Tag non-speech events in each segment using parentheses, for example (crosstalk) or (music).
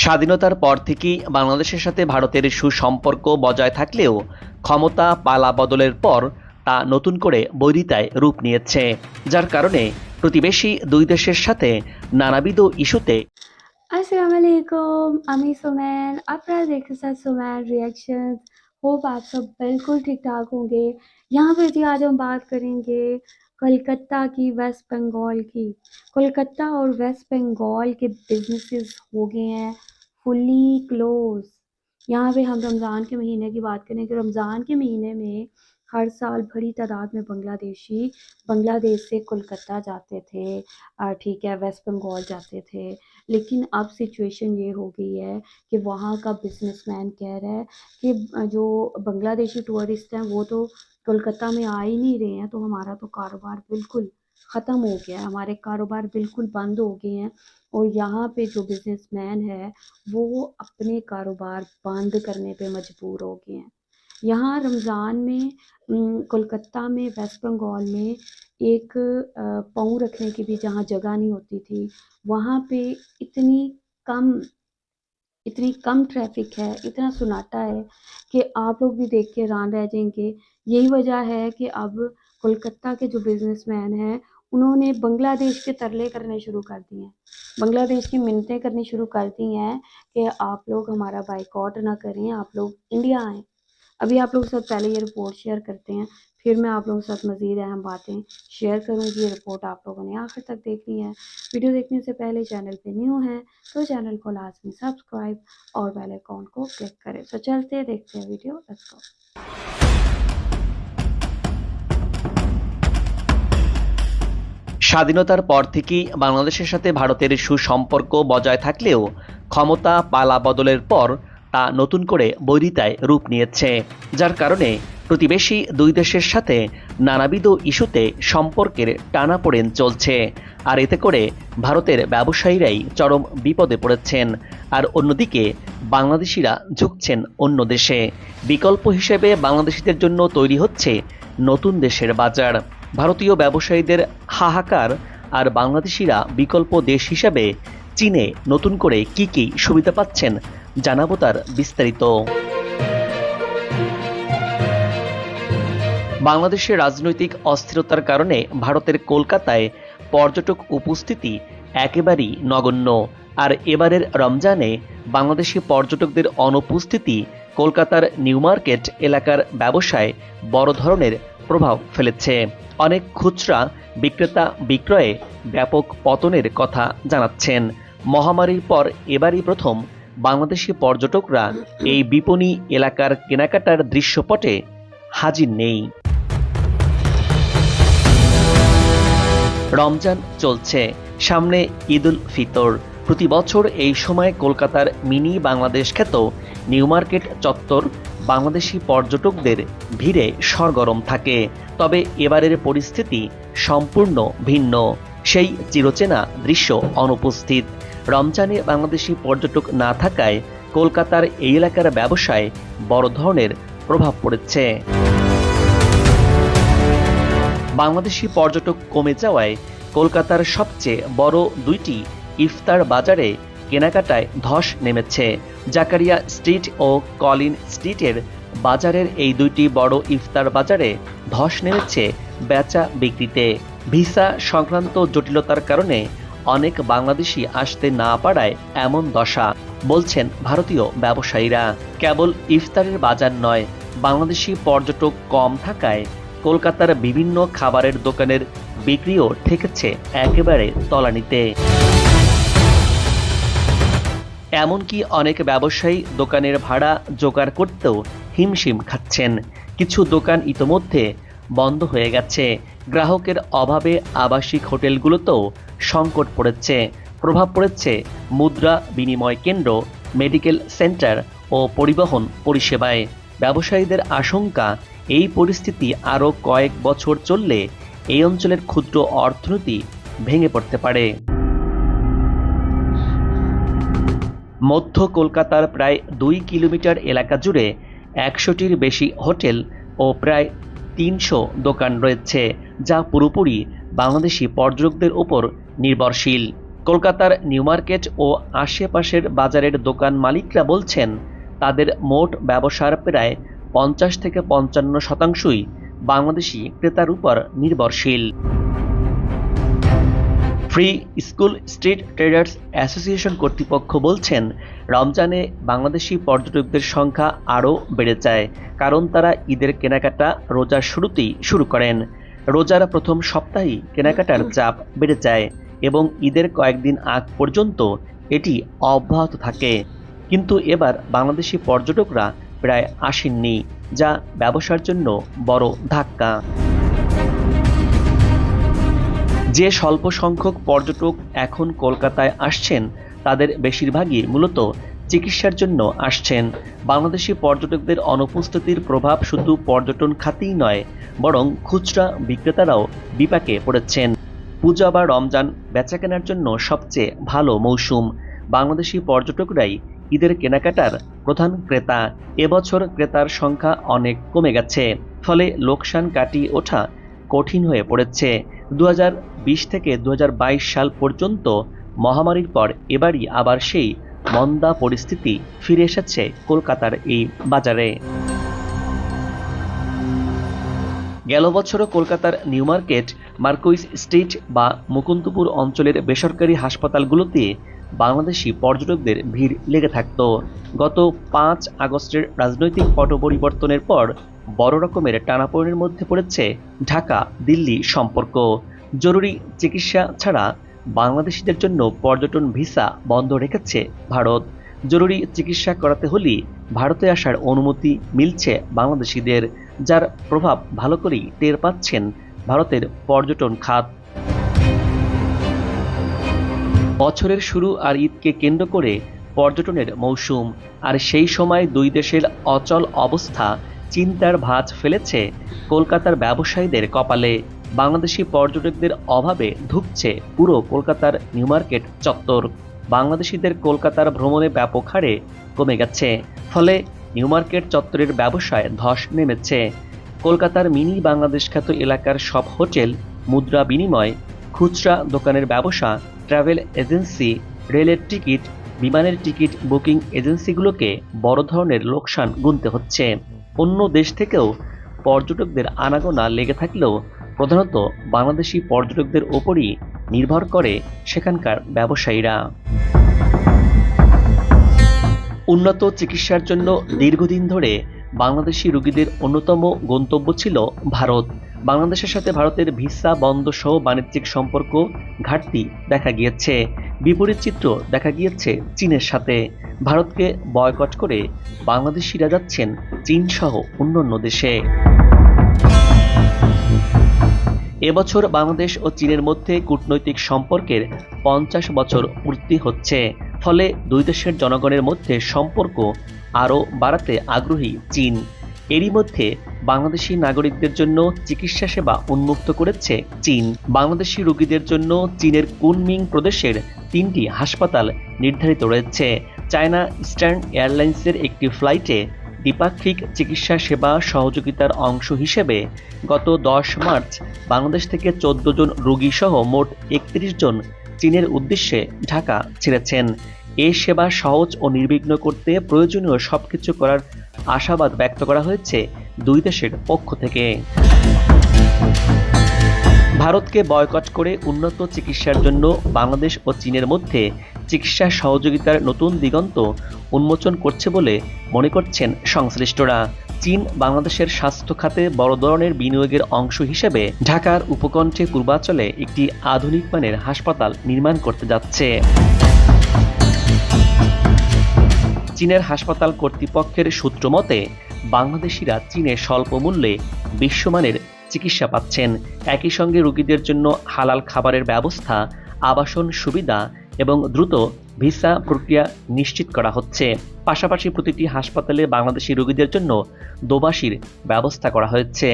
স্বাধীনতার পর থেকেই বাংলাদেশের সাথে ভারতের সুসম্পর্ক বজায় থাকলেও ক্ষমতা পালা বদলের পর তা নতুন করে বৈরিতায় রূপ নিয়েছে যার কারণে প্রতিবেশী দুই দেশের সাথে নানাবিধ ইস্যুতে अस्सलाम वालेकुम अमी सुमैन अपना देख साथ सुमैन रिएक्शंस होप आप सब बिल्कुल ठीक ठाक होंगे यहाँ पे जी आज हम बात करेंगे कोलकाता की वेस्ट बंगाल की कोलकाता और वेस्ट बंगाल के बिजनेसेस हो गए हैं फुली क्लोज यहाँ पे हम रमज़ान के महीने की बात करें कि रमज़ान के महीने में हर साल बड़ी तादाद में बांग्लादेशी, बांग्लादेश से कोलकाता जाते थे ठीक है, वेस्ट बंगाल जाते थे। लेकिन अब सिचुएशन ये हो गई है कि वहाँ का बिजनेसमैन कह रहा है कि जो बांग्लादेशी टूरिस्ट हैं, वो तो कोलकाता में आ ही नहीं रहे हैं तो हमारा तो कारोबार बिल्कुल ख़त्म हो गया है। हमारे कारोबार बिल्कुल बंद हो गए हैं। और यहाँ पे जो बिजनेसमैन है, वो अपने कारोबार बंद करने पे मजबूर हो गए हैं। यहाँ रमज़ान में कोलकाता में, वेस्ट बंगाल में एक पाँव रखने की भी जहाँ जगह नहीं होती थी, वहाँ पे इतनी कम इतनी कम ट्रैफ़िक है, इतना सन्नाटा है कि आप लोग भी देख के हैरान रह जाएँगे। यही वजह है कि अब कोलकाता के जो बिजनेसमैन हैं उन्होंने बांग्लादेश के तरले करने शुरू कर दिए हैं। बांग्लादेश की मिन्नतें करनी शुरू कर दी हैं कि आप लोग हमारा बाइकआउट ना करें, आप लोग इंडिया आएँ। अभी आप लोगों के साथ पहले ये रिपोर्ट शेयर करते हैं, फिर मैं आप लोगों के साथ मज़ीद अहम बातें शेयर करूँगी। ये रिपोर्ट आप लोगों ने आखिर तक देखनी है। वीडियो देखने से पहले चैनल पे न्यू है तो चैनल को लाजमी सब्सक्राइब और बेल आइकॉन को क्लिक करें। तो चलते देखते हैं वीडियो लेट्स गो স্বাধীনতার পর থেকেই বাংলাদেশের সাথে ভারতের সুসম্পর্ক বজায় থাকলেও ক্ষমতা পালা বদলের পর তা নতুন করে বৈরিতায় রূপ নিয়েছে, যার কারণে প্রতিবেশী দুই দেশের সাথে নানাবিধ ইস্যুতে সম্পর্কের টানাপোড়েন চলছে, আর এতে করে ভারতের ব্যবসায়ীরাই চরম বিপদে পড়েছেন, আর অন্যদিকে বাংলাদেশিরা ঝুঁকছেন অন্য দেশে। বিকল্প হিসেবে বাংলাদেশিদের জন্য তৈরি হচ্ছে নতুন দেশের বাজার। ভারতীয় ব্যবসায়ীদের হাহাকার আর বাংলাদেশিরা বিকল্প দেশ হিসাবে চীনে নতুন করে কি কি সুবিধা পাচ্ছেন জানাব তার বিস্তারিত। বাংলাদেশের রাজনৈতিক অস্থিরতার কারণে ভারতের কলকাতায় পর্যটক উপস্থিতি একেবারেই নগণ্য। আর এবারের রমজানে বাংলাদেশি পর্যটকদের অনুপস্থিতি কলকাতার নিউ মার্কেট এলাকার ব্যবসায় বড় ধরনের প্রভাব ফেলেছে। অনেক খুচরা বিক্রেতা বিক্রয়ে ব্যাপক পতনের কথা জানাচ্ছেন। মহামারীর পর এবারই প্রথম বাংলাদেশি পর্যটকরা এই বিপণী এলাকার কেনাকাটার দৃশ্যপটে হাজির নেই। রমজান চলছে। সামনে ঈদুল ফিতর। প্রতি বছর এই সময় কলকাতার মিনি বাংলাদেশ খ্যাত নিউ মার্কেট চত্বর বাংলাদেশি পর্যটকদের ভিড়ে সরগরম থাকে। তবে এবারের পরিস্থিতি সম্পূর্ণ ভিন্ন। সেই চিরচেনা দৃশ্য অনুপস্থিত। রমজানে বাংলাদেশি পর্যটক না থাকায় কলকাতার এই এলাকার ব্যবসায় বড় ধরনের প্রভাব পড়েছে। বাংলাদেশি পর্যটক কমে যাওয়ায় কলকাতার সবচেয়ে বড় দুইটি ইফতার বাজারে কেনাকাটায় ধস নেমেছে। জাকারিয়া স্ট্রিট ও কলিন স্ট্রিটের বাজারের এই দুইটি বড় ইফতার বাজারে ধস নেমেছে বেচা বিক্রিতে। ভিসা সংক্রান্ত জটিলতার কারণে অনেক বাংলাদেশি আসতে না পারায় এমন দশা, বলছেন ভারতীয় ব্যবসায়ীরা। কেবল ইফতারের বাজার নয়, বাংলাদেশি পর্যটক কম থাকায় কলকাতার বিভিন্ন খাবারের দোকানের বিক্রিও ঠেকেছে একেবারে তলানিতে। এমনকি অনেক ব্যবসায়ী দোকানের ভাড়া জোগাড় করতেও হিমশিম খাচ্ছেন। কিছু দোকান ইতোমধ্যে বন্ধ হয়ে গেছে। গ্রাহকের অভাবে আবাসিক হোটেলগুলোতেও সংকট পড়েছে। প্রভাব পড়েছে মুদ্রা বিনিময় কেন্দ্র, মেডিকেল সেন্টার ও পরিবহন পরিষেবায়। ব্যবসায়ীদের আশঙ্কা, এই পরিস্থিতি আরও কয়েক বছর চললে এই অঞ্চলের ক্ষুদ্র অর্থনীতি ভেঙে পড়তে পারে। মধ্য কলকাতার প্রায় দুই কিলোমিটার এলাকা জুড়ে একশোটির বেশি হোটেল ও প্রায় তিনশো দোকান রয়েছে, যা পুরোপুরি বাংলাদেশি পর্যটকদের উপর নির্ভরশীল। কলকাতার নিউ মার্কেট ও আশেপাশের বাজারের দোকান মালিকরা বলছেন, তাদের মোট ব্যবসার প্রায় পঞ্চাশ থেকে পঞ্চান্ন শতাংশই বাংলাদেশি ক্রেতার উপর নির্ভরশীল। Free school street traders association কর্তৃপক্ষ বলছেন, রমজানে বাংলাদেশি পর্যটকদের সংখ্যা আরও বেড়ে যায়, কারণ তারা ঈদের কেনাকাটা রোজার শুরুতেই শুরু করেন। রোজার প্রথম সপ্তাহেই কেনাকাটার চাপ বেড়ে যায় এবং ঈদের কয়েকদিন আগ পর্যন্ত এটি অব্যাহত থাকে। কিন্তু এবার বাংলাদেশি পর্যটকরা প্রায় আসেননি, যা ব্যবসার জন্য বড় ধাক্কা। যে স্বল্প সংখ্যক পর্যটক এখন কলকাতায় আসছেন, তাদের বেশিরভাগই মূলত চিকিৎসার জন্য আসছেন। বাংলাদেশি পর্যটকদের অনুপস্থিতির প্রভাব শুধু পর্যটন খাতেই নয়, বরং খুচরা বিক্রেতারাও বিপাকে পড়েছেন। পূজা বা রমজান বেচাকেনার জন্য সবচেয়ে ভালো মৌসুম। বাংলাদেশি পর্যটকরাই ঈদের কেনাকাটার প্রধান ক্রেতা। এবছর ক্রেতার সংখ্যা অনেক কমে গেছে, ফলে লোকসান কাটিয়ে ওঠা কঠিন হয়ে পড়েছে। দু হাজার বিশ থেকে দু হাজার বাইশ সাল পর্যন্ত মহামারীর পর এবারই আবার সেই মন্দা পরিস্থিতি ফিরে এসেছে কলকাতার এই বাজারে। গেল বছরও কলকাতার নিউ মার্কেট, মার্কুইস স্ট্রিট বা মুকুন্দপুর অঞ্চলের বেসরকারি হাসপাতালগুলোতে বাংলাদেশি পর্যটকদের ভিড় লেগে থাকত। গত পাঁচ আগস্টের রাজনৈতিক পট পরিবর্তনের পর বড় রকমের টানাপোড়েনের মধ্যে পড়েছে ঢাকা, দিল্লি সম্পর্ক। জরুরি চিকিৎসা ছাড়া বাংলাদেশিদের জন্য পর্যটন ভিসা বন্ধ রেখেছে ভারত। জরুরি চিকিৎসা করাতে হলে ভারতে আসার অনুমতি মিলছে বাংলাদেশিদের, যার প্রভাব ভালো করেই টের পাচ্ছেন ভারতের পর্যটন খাত। বছরের শুরু আর ঈদকে কেন্দ্র করে পর্যটনের মৌসুম, আর সেই সময় দুই দেশের অচল অবস্থা চিন্তার ভাঁজ ফেলেছে কলকাতার ব্যবসায়ীদের কপালে। বাংলাদেশি পর্যটকদের অভাবে ধুকছে পুরো কলকাতার নিউ মার্কেট চত্বর। বাংলাদেশিদের কলকাতার ভ্রমণে ব্যাপক হারে কমে গেছে, ফলে নিউ মার্কেট চত্বরের ব্যবসায় ধস নেমেছে। কলকাতার মিনি বাংলাদেশ খ্যাত এলাকার সব হোটেল, মুদ্রা বিনিময়, খুচরা দোকানের ব্যবসা, ট্রাভেল এজেন্সি, রেলের টিকিট, বিমানের টিকিট বুকিং এজেন্সিগুলোকে বড় ধরনের লোকসান গুনতে হচ্ছে। অন্য দেশ থেকেও পর্যটকদের আনাগোনা লেগে থাকলেও প্রধানত বাংলাদেশি পর্যটকদের ওপরই নির্ভর করে সেখানকার ব্যবসায়ীরা। উন্নত চিকিৎসার জন্য দীর্ঘদিন ধরে বাংলাদেশি রুগীদের অন্যতম গন্তব্য ছিল ভারত। বাংলাদেশের সাথে ভারতের ভিসা, বন্ধ সহ বাণিজ্যিক সম্পর্ক ঘাটতি দেখা গিয়েছে। বিপরীত চিত্র দেখা গিয়েছে চীনের সাথে। ভারতকে বয়কট করে বাংলাদেশিরা যাচ্ছেন চীন সহ অন্যান্য দেশে। এবছর বাংলাদেশ ও চীনের মধ্যে কূটনৈতিক সম্পর্কের পঞ্চাশ বছর পূর্তি হচ্ছে। ফলে দুই দেশের জনগণের মধ্যে সম্পর্ক আরও বাড়াতে আগ্রহী চীন। এরই মধ্যে বাংলাদেশি নাগরিকদের জন্য চিকিৎসা সেবা উন্মুক্ত করেছে চীন। বাংলাদেশি রোগীদের জন্য চীনের কুনমিং প্রদেশের তিনটি হাসপাতাল নির্ধারিত রয়েছে। চায়না ইস্টার্ন এয়ারলাইন্সের একটি ফ্লাইটে দ্বিপাক্ষিক চিকিৎসা সেবা সহযোগিতার অংশ হিসেবে গত দশ মার্চ বাংলাদেশ থেকে চোদ্দ জন রোগী সহ মোট একত্রিশ জন চীনের উদ্দেশ্যে ঢাকা ছেড়েছেন। এই সেবা সহজ ও নির্বিঘ্ন করতে প্রয়োজনীয় সবকিছু করার আশাবাদ ব্যক্ত করা হয়েছে দুই দেশের পক্ষ থেকে। ভারতকে বয়কট করে উন্নত চিকিৎসার জন্য বাংলাদেশ ও চীনের মধ্যে চিকিৎসা সহযোগিতার নতুন দিগন্ত উন্মোচন করছে বলে মনে করছেন সংশ্লিষ্টরা। চীন বাংলাদেশের স্বাস্থ্য খাতে বড় ধরনের বিনিয়োগের অংশ হিসেবে ঢাকার উপকণ্ঠে পূর্বাঞ্চলে একটি আধুনিক মানের হাসপাতাল নির্মাণ করতে যাচ্ছে। চীনের হাসপাতাল কর্তৃপক্ষের সূত্র মতে, বাংলাদেশিরা চীনে স্বল্প মূল্যে বিশ্বমানের চিকিৎসা পাচ্ছেন। একই সঙ্গে রোগীদের জন্য হালাল খাবারের ব্যবস্থা, আবাসন সুবিধা এবং দ্রুত ভিসা প্রক্রিয়া নিশ্চিত করা হচ্ছে। পাশাপাশি প্রতিটি হাসপাতালে বাংলাদেশি রোগীদের জন্য দোবাসির ব্যবস্থা করা হয়েছে।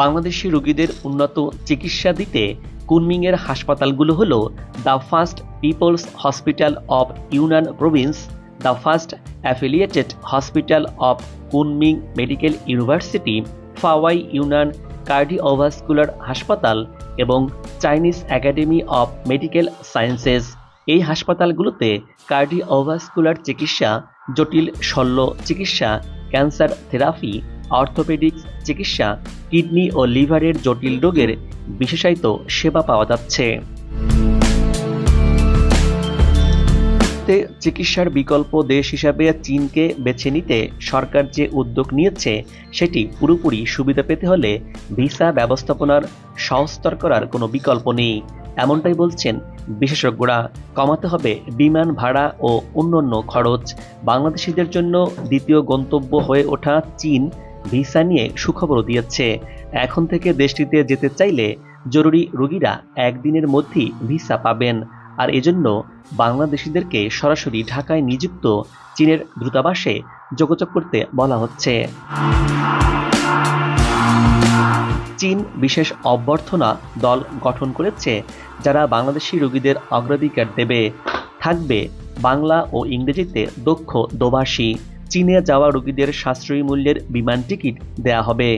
বাংলাদেশি রোগীদের উন্নত চিকিৎসা দিতে কুনমিংয়ের হাসপাতালগুলো হলো the first people's hospital of Yunnan province, the first affiliated hospital of Kunming medical university, Fuwai Yunnan cardiovascular হাসপাতাল এবং Chinese academy of medical sciences. এই হাসপাতালগুলোতে কার্ডিওভাস্কুলার চিকিৎসা, জটিল শল্য চিকিৎসা, ক্যান্সার থেরাপি অর্থোপেডিক্স, চিকিৎসা, কিডনি ও লিভারের জটিল রোগের বিশেষায়িত সেবা পাওয়া যাচ্ছে। চিকিৎসার বিকল্প দেশ হিসাবে চীনকে বেছে নিতে সরকার যে উদ্যোগ নিয়েছে, সেটি পুরোপুরি সুবিধা পেতে হলে ভিসা ব্যবস্থাপনার সহজতর করার কোনো বিকল্প নেই। এমনটাই বলছেন বিশেষজ্ঞরা। কমাতে হবে বিমান ভাড়া ও অন্যান্য খরচ। বাংলাদেশিদের জন্য দ্বিতীয় গন্তব্য হয়ে ওঠা চীন ভিসা নিয়ে সুখবরও দিয়েছে। এখন থেকে দেশটিতে যেতে চাইলে জরুরি রোগীরা একদিনের মধ্যেই ভিসা পাবেন। আর এজন্য বাংলাদেশিদেরকে সরাসরি ঢাকায় নিযুক্ত চীনের দূতাবাসে যোগাযোগ করতে বলা হচ্ছে। চীন বিশেষ অভ্যর্থনা দল গঠন করেছে, যারা বাংলাদেশি রোগীদের অগ্রাধিকার দেবে। থাকবে বাংলা ও ইংরেজিতে দক্ষ দোভাষী। চীনে যাওয়া রোগীদের সাশ্রয়ী মূল্যের বিমান টিকিট দেয়া হবে।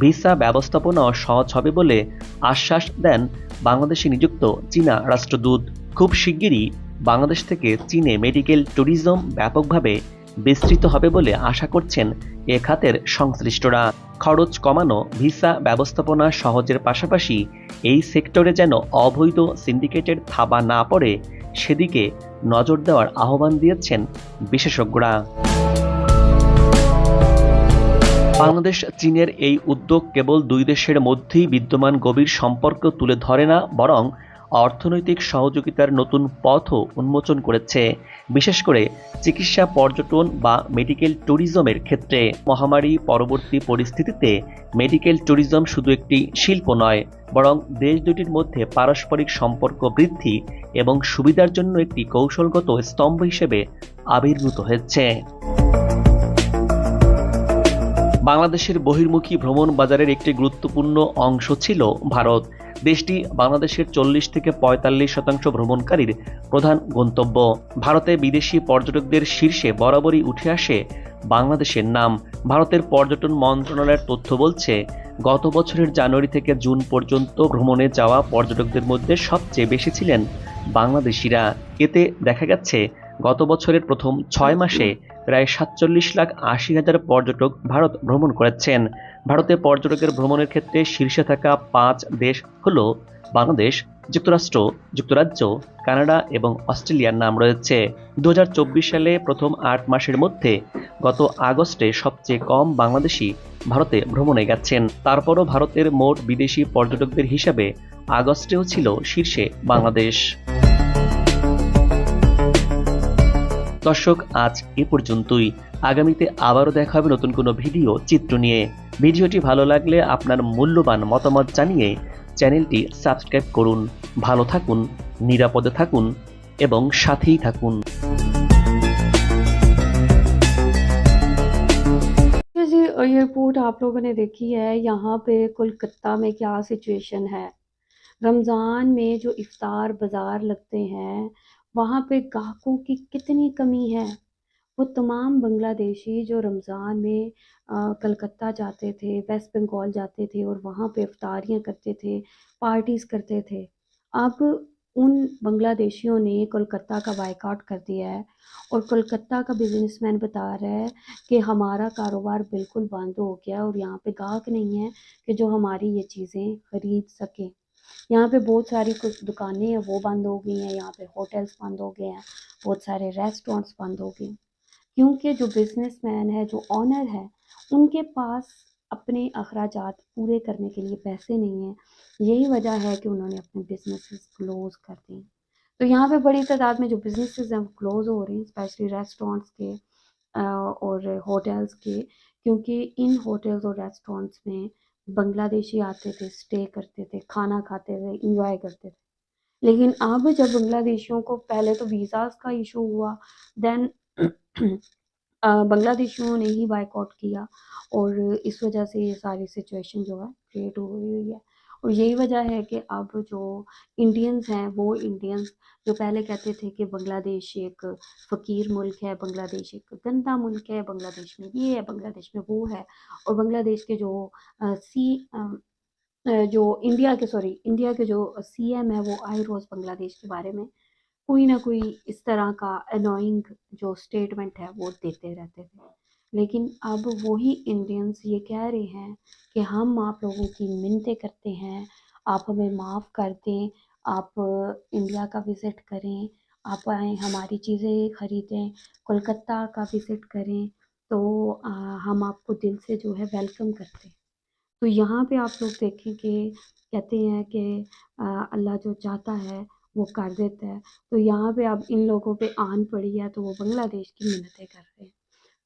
ভিসা ব্যবস্থাপনাও সহজ হবে বলে আশ্বাস দেন বাংলাদেশে নিযুক্ত চীনা রাষ্ট্রদূত। খুব শিগগিরই বাংলাদেশ থেকে চীনে মেডিকেল ট্যুরিজম ব্যাপকভাবে বিস্তৃত হবে বলে আশা করছেন এ খাতের সংশ্লিষ্টরা। খরচ কমানো, ভিসা ব্যবস্থাপনা সহজের পাশাপাশি এই সেক্টরে যেন অবৈধ সিন্ডিকেটের থাবা না পড়ে, সেদিকে নজর দেওয়ার আহ্বান দিয়েছেন বিশেষজ্ঞরা। বাংলাদেশ, চীনের এই উদ্যোগ কেবল দুই দেশের মধ্যেই বিদ্যমান গভীর সম্পর্ক তুলে ধরে না, বরং অর্থনৈতিক সহযোগিতার নতুন পথও উন্মোচন করেছে, বিশেষ করে চিকিৎসা পর্যটন বা মেডিকেল ট্যুরিজমের ক্ষেত্রে। মহামারী পরবর্তী পরিস্থিতিতে মেডিকেল ট্যুরিজম শুধু একটি শিল্প নয়, বরং দেশ দুটির মধ্যে পারস্পরিক সম্পর্ক বৃদ্ধি এবং সুবিধার জন্য একটি কৌশলগত স্তম্ভ হিসেবে আবির্ভূত হয়েছে। বাংলাদেশের বহির্মুখী ভ্রমণ বাজারের একটি গুরুত্বপূর্ণ অংশ ছিল ভারত। দেশটি বাংলাদেশের চল্লিশ থেকে পঁয়তাল্লিশ শতাংশ ভ্রমণকারীর প্রধান গন্তব্য। ভারতে বিদেশি পর্যটকদের শীর্ষে বরাবরই উঠে আসে বাংলাদেশের নাম। ভারতের পর্যটন মন্ত্রণালয়ের তথ্য বলছে, গত বছরের জানুয়ারি থেকে জুন পর্যন্ত ভ্রমণে যাওয়া পর্যটকদের মধ্যে সবচেয়ে বেশি ছিলেন বাংলাদেশিরা। এতে দেখা গেছে গত বছরের প্রথম ছয় মাসে প্রায় সাতচল্লিশ লাখ আশি হাজার পর্যটক ভারত ভ্রমণ করেছেন। ভারতে পর্যটকের ভ্রমণের ক্ষেত্রে শীর্ষে থাকা পাঁচ দেশ হল বাংলাদেশ, যুক্তরাষ্ট্র, যুক্তরাজ্য, কানাডা এবং অস্ট্রেলিয়ার নাম রয়েছে। দু হাজার চব্বিশ সালে প্রথম আট মাসের মধ্যে গত আগস্টে সবচেয়ে কম বাংলাদেশি ভারতে ভ্রমণে গেছেন। তারপরও ভারতের মোট বিদেশি পর্যটকদের হিসাবে আগস্টেও ছিল শীর্ষে বাংলাদেশ। দর্শক আজ এ পর্যন্তই আগামীতে আবারও দেখা হবে নতুন কোনো ভিডিও চিত্র নিয়ে ভিডিওটি ভালো লাগলে আপনার মূল্যবান মতামত জানিয়ে চ্যানেলটি সাবস্ক্রাইব করুন ভালো থাকুন নিরাপদে থাকুন এবং সাথেই থাকুন ये जी एयरपोर्ट आप लोगों ने देखी है यहाँ पे कोलकाता में क्या सिचुएशन है रमज़ान में जो इफ्तार बाज़ार लगते हैं वहाँ पे ग्राहकों की कितनी कमी है? वो तमाम बांग्लादेशी जो रमज़ान में कलकत्ता जाते थे, वेस्ट बंगाल जाते थे और वहाँ पे इफ्तारियाँ करते थे, पार्टीज़ करते थे, अब उन बांग्लादेशियों ने कोलकाता का बायकॉट कर दिया है और कोलकाता का बिजनेसमैन बता रहा है कि हमारा कारोबार बिल्कुल बंद हो गया और यहाँ पे गाहक नहीं है कि जो हमारी ये चीज़ें ख़रीद सकें। यहाँ पे बहुत सारी कुछ दुकानें हैं, वो बंद हो गई हैं, यहाँ पे होटल्स बंद हो गए हैं, बहुत सारे रेस्टोरेंट्स बंद हो गए क्योंकि जो बिजनेसमैन है, जो ऑनर है, उनके पास अपने अखराज पूरे करने के लिए पैसे नहीं हैं। यही वजह है कि उन्होंने अपने बिजनेसेस क्लोज़ कर दिए। तो यहाँ पे बड़ी तादाद में जो बिजनेसेस हैं, वो क्लोज़ हो रहे हैं स्पेशली रेस्टोरेंट्स के और होटल्स के, क्योंकि इन होटल्स और रेस्टोरेंट्स में बांग्लादेशी आते थे स्टे करते थे, खाना खाते थे इंजॉय करते थे। लेकिन अब जब बांग्लादेशियों को पहले तो वीज़ाज़ का इशू हुआ देन (clears throat) बांग्लादेशियों ने ही बाइकआउट किया और इस वजह से ये सारी सिचुएशन जो है क्रिएट हो गई हुई है। और यही वजह है कि अब जो इंडियंस हैं वो इंडियंस जो पहले कहते थे कि बांग्लादेश एक फ़कीर मुल्क है बांग्लादेश एक गंदा मुल्क है बांग्लादेश में ये है बांग्लादेश में वो है और बांग्लादेश के जो अ, सी अ, जो इंडिया के सॉरी इंडिया के जो सीएम है वो आए रोज़ बांग्लादेश के बारे में कोई ना कोई इस तरह का अनोइंग जो स्टेटमेंट है वो देते रहते थे। लेकिन अब वही इंडियंस ये कह रहे हैं कि हम आप लोगों की मिन्नतें करते हैं आप हमें माफ़ कर दें आप इंडिया का विज़िट करें आप आएँ हमारी चीज़ें ख़रीदें कोलकाता का विज़िट करें तो अ, हम आपको दिल से जो है वेलकम करते हैं। तो यहाँ पे आप लोग देखें कि कहते हैं कि अल्लाह जो चाहता है वो कर देता है। तो यहाँ पे अब इन लोगों पे आन पड़ी है तो वो बांग्लादेश की मिन्नतें कर रहे हैं।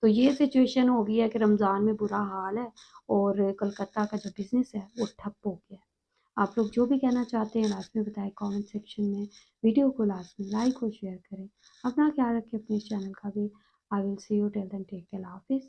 तो ये सिचुएशन हो गई है कि रमज़ान में बुरा हाल है और कलकत्ता का जो बिज़नेस है वो ठप हो गया है। आप लोग जो भी कहना चाहते हैं लास्ट में बताएँ कमेंट सेक्शन में। वीडियो को लास्ट में लाइक और शेयर करें। अपना ख्याल रखें अपने चैनल का भी। I will see you till then take care हाफिज़